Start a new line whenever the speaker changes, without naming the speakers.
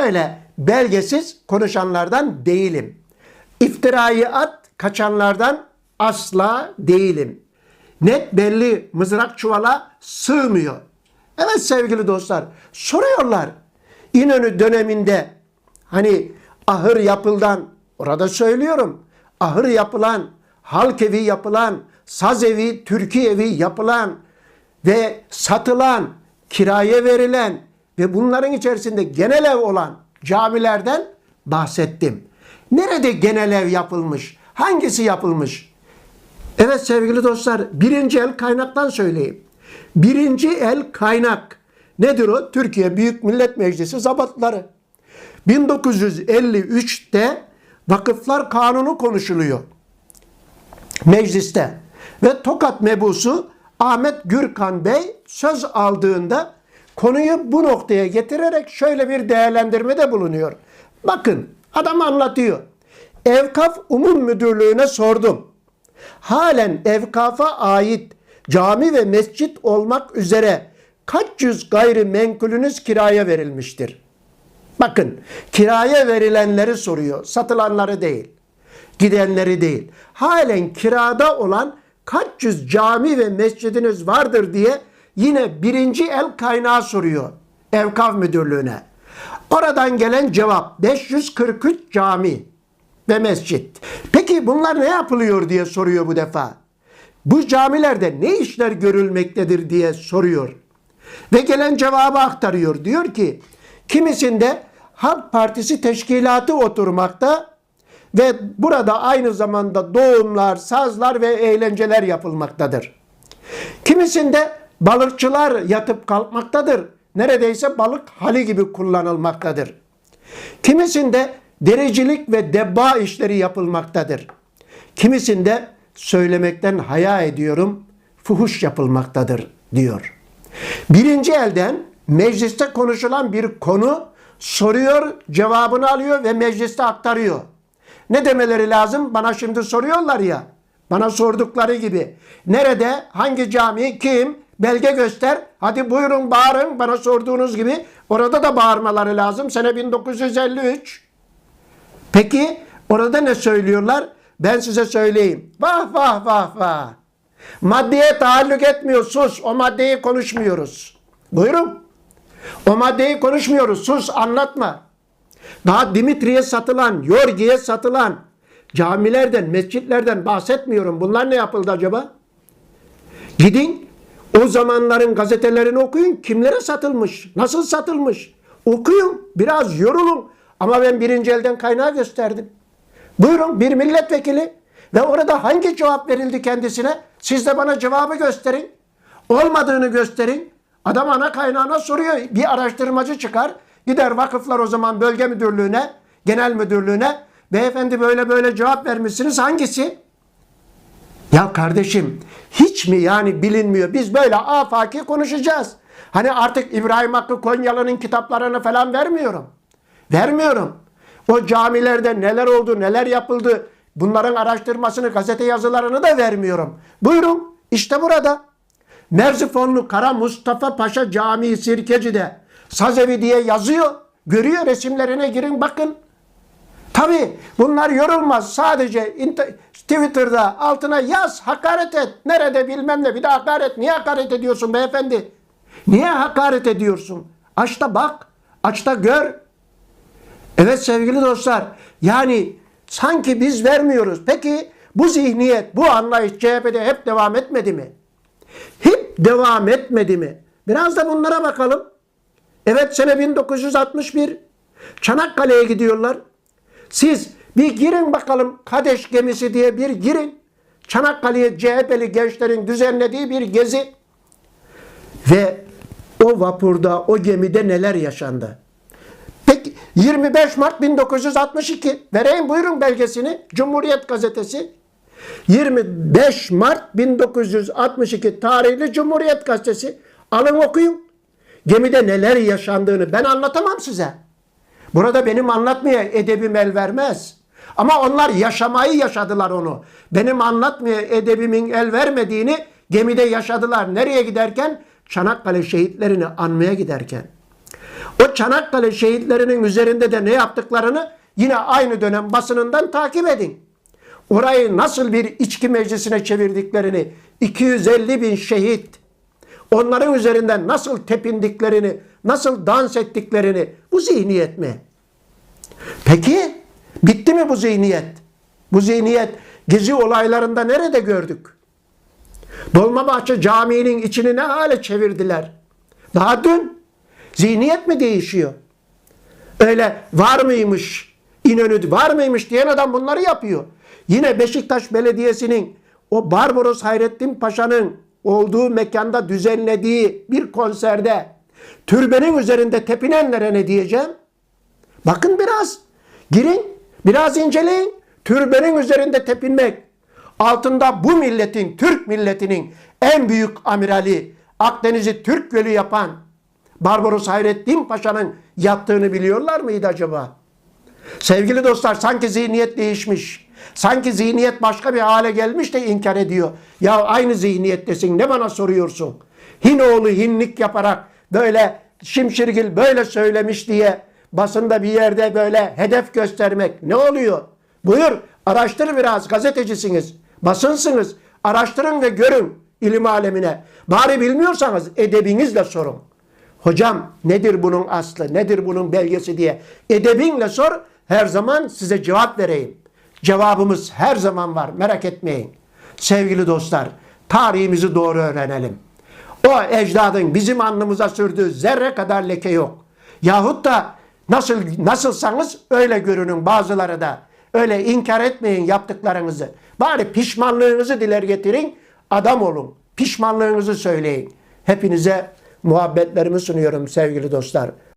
öyle belgesiz konuşanlardan değilim. İftirayı at kaçanlardan asla değilim. Net belli mızrak çuvala sığmıyor. Evet sevgili dostlar soruyorlar. İnönü döneminde hani ahır yapıldan orada söylüyorum. Ahır yapılan, halk evi yapılan, saz evi, türkü evi yapılan ve satılan, kiraya verilen ve bunların içerisinde genel ev olan camilerden bahsettim. Nerede genel ev yapılmış? Hangisi yapılmış? Evet sevgili dostlar, birinci el kaynaktan söyleyeyim. Birinci el kaynak nedir o? Türkiye Büyük Millet Meclisi zabatları. 1953'te Vakıflar Kanunu konuşuluyor mecliste. Ve Tokat mebusu Ahmet Gürkan Bey söz aldığında konuyu bu noktaya getirerek şöyle bir değerlendirmede bulunuyor. Bakın adam anlatıyor. Evkaf Umum Müdürlüğü'ne sordum. Halen evkafa ait cami ve mescit olmak üzere kaç yüz gayrimenkulünüz kiraya verilmiştir? Bakın kiraya verilenleri soruyor, satılanları değil gidenleri değil. Halen kirada olan kaç yüz cami ve mescidiniz vardır diye yine birinci el kaynağı soruyor Evkaf Müdürlüğü'ne. Oradan gelen cevap 543 cami ve mescit. Peki bunlar ne yapılıyor diye soruyor bu defa. Bu camilerde ne işler görülmektedir diye soruyor. Ve gelen cevabı aktarıyor. Diyor ki kimisinde Halk Partisi teşkilatı oturmakta ve burada aynı zamanda doğumlar, sazlar ve eğlenceler yapılmaktadır. Kimisinde balıkçılar yatıp kalkmaktadır. Neredeyse balık hali gibi kullanılmaktadır. Kimisinde derecilik ve debba işleri yapılmaktadır. Kimisinde söylemekten haya ediyorum, fuhuş yapılmaktadır diyor. Birinci elden mecliste konuşulan bir konu soruyor, cevabını alıyor ve mecliste aktarıyor. Ne demeleri lazım? Bana şimdi soruyorlar ya. Bana sordukları gibi. Nerede? Hangi cami? Kim? Belge göster. Hadi buyurun bağırın. Bana sorduğunuz gibi. Orada da bağırmaları lazım. Sene 1953. Peki orada ne söylüyorlar? Ben size söyleyeyim. Vah vah vah vah. Maddeye taalluk etmiyor. Sus. O maddeyi konuşmuyoruz. Buyurun. O maddeyi konuşmuyoruz. Sus anlatma. Daha Dimitri'ye satılan, Yorgi'ye satılan camilerden, mescitlerden bahsetmiyorum. Bunlar ne yapıldı acaba? Gidin o zamanların gazetelerini okuyun. Kimlere satılmış? Nasıl satılmış? Okuyun. Biraz yorulun. Ama ben birinci elden kaynağı gösterdim. Buyurun bir milletvekili ve orada hangi cevap verildi kendisine? Siz de bana cevabı gösterin. Olmadığını gösterin. Adam ana kaynağına soruyor. Bir araştırmacı çıkar. Gider vakıflar o zaman bölge müdürlüğüne, genel müdürlüğüne. Beyefendi böyle böyle cevap vermişsiniz. Hangisi? Ya kardeşim hiç mi yani bilinmiyor? Biz böyle afaki konuşacağız. Hani artık İbrahim Hakkı Konyalı'nın kitaplarını falan vermiyorum. Vermiyorum. O camilerde neler oldu, neler yapıldı bunların araştırmasını, gazete yazılarını da vermiyorum. Buyurun işte burada. Merzifonlu Kara Mustafa Paşa Camii Sirkeci'de Sazevi diye yazıyor. Görüyor resimlerine girin bakın. Tabi bunlar yorulmaz. Sadece Twitter'da altına yaz, hakaret et. Nerede bilmem ne. Bir de hakaret. Niye hakaret ediyorsun beyefendi? Niye hakaret ediyorsun? Aç da bak. Aç da gör. Evet sevgili dostlar. Yani sanki biz vermiyoruz. Peki bu zihniyet, bu anlayış CHP'de hep devam etmedi mi? Hep devam etmedi mi? Biraz da bunlara bakalım. Evet sene 1961 Çanakkale'ye gidiyorlar. Siz bir girin bakalım Kadeş gemisi diye bir girin. Çanakkale'ye CHP'li gençlerin düzenlediği bir gezi. Ve o vapurda, o gemide neler yaşandı? Peki 25 Mart 1962 vereyim buyurun belgesini Cumhuriyet Gazetesi 25 Mart 1962 tarihli Cumhuriyet Gazetesi alın okuyun. Gemide neler yaşandığını ben anlatamam size. Burada benim anlatmaya edebim el vermez. Ama onlar yaşamayı yaşadılar onu. Benim anlatmaya edebimin el vermediğini gemide yaşadılar. Nereye giderken? Çanakkale şehitlerini anmaya giderken. O Çanakkale şehitlerinin üzerinde de ne yaptıklarını yine aynı dönem basınından takip edin. Orayı nasıl bir içki meclisine çevirdiklerini, 250 bin şehit, onların üzerinden nasıl tepindiklerini, nasıl dans ettiklerini, bu zihniyet mi? Peki, bitti mi bu zihniyet? Bu zihniyet gezi olaylarında nerede gördük? Dolmabahçe Camii'nin içini ne hale çevirdiler? Daha dün zihniyet mi değişiyor? Öyle var mıymış, İnönü var mıymış diyen adam bunları yapıyor. Yine Beşiktaş Belediyesi'nin o Barbaros Hayrettin Paşa'nın olduğu mekanda düzenlediği bir konserde türbenin üzerinde tepinenlere ne diyeceğim? Bakın biraz, girin, biraz inceleyin. Türbenin üzerinde tepinmek, altında bu milletin, Türk milletinin en büyük amirali, Akdeniz'i Türk Gölü yapan Barbaros Hayrettin Paşa'nın yattığını biliyorlar mıydı acaba? Sevgili dostlar sanki zihniyet değişmiş. Sanki zihniyet başka bir hale gelmiş de inkar ediyor. Ya aynı zihniyettesin ne bana soruyorsun? Hinoğlu hinlik yaparak böyle şimşirgil böyle söylemiş diye basında bir yerde böyle hedef göstermek ne oluyor? Buyur araştır biraz gazetecisiniz, basınsınız. Araştırın ve görün ilim alemine. Bari bilmiyorsanız edebinizle sorun. Hocam nedir bunun aslı, nedir bunun belgesi diye edebinle sor. Her zaman size cevap vereyim. Cevabımız her zaman var merak etmeyin. Sevgili dostlar tarihimizi doğru öğrenelim. O ecdadın bizim alnımıza sürdüğü zerre kadar leke yok. Yahut da nasıl nasılsanız öyle görünün bazıları da. Öyle inkar etmeyin yaptıklarınızı. Bari pişmanlığınızı diler getirin. Adam olun. Pişmanlığınızı söyleyin. Hepinize muhabbetlerimi sunuyorum sevgili dostlar.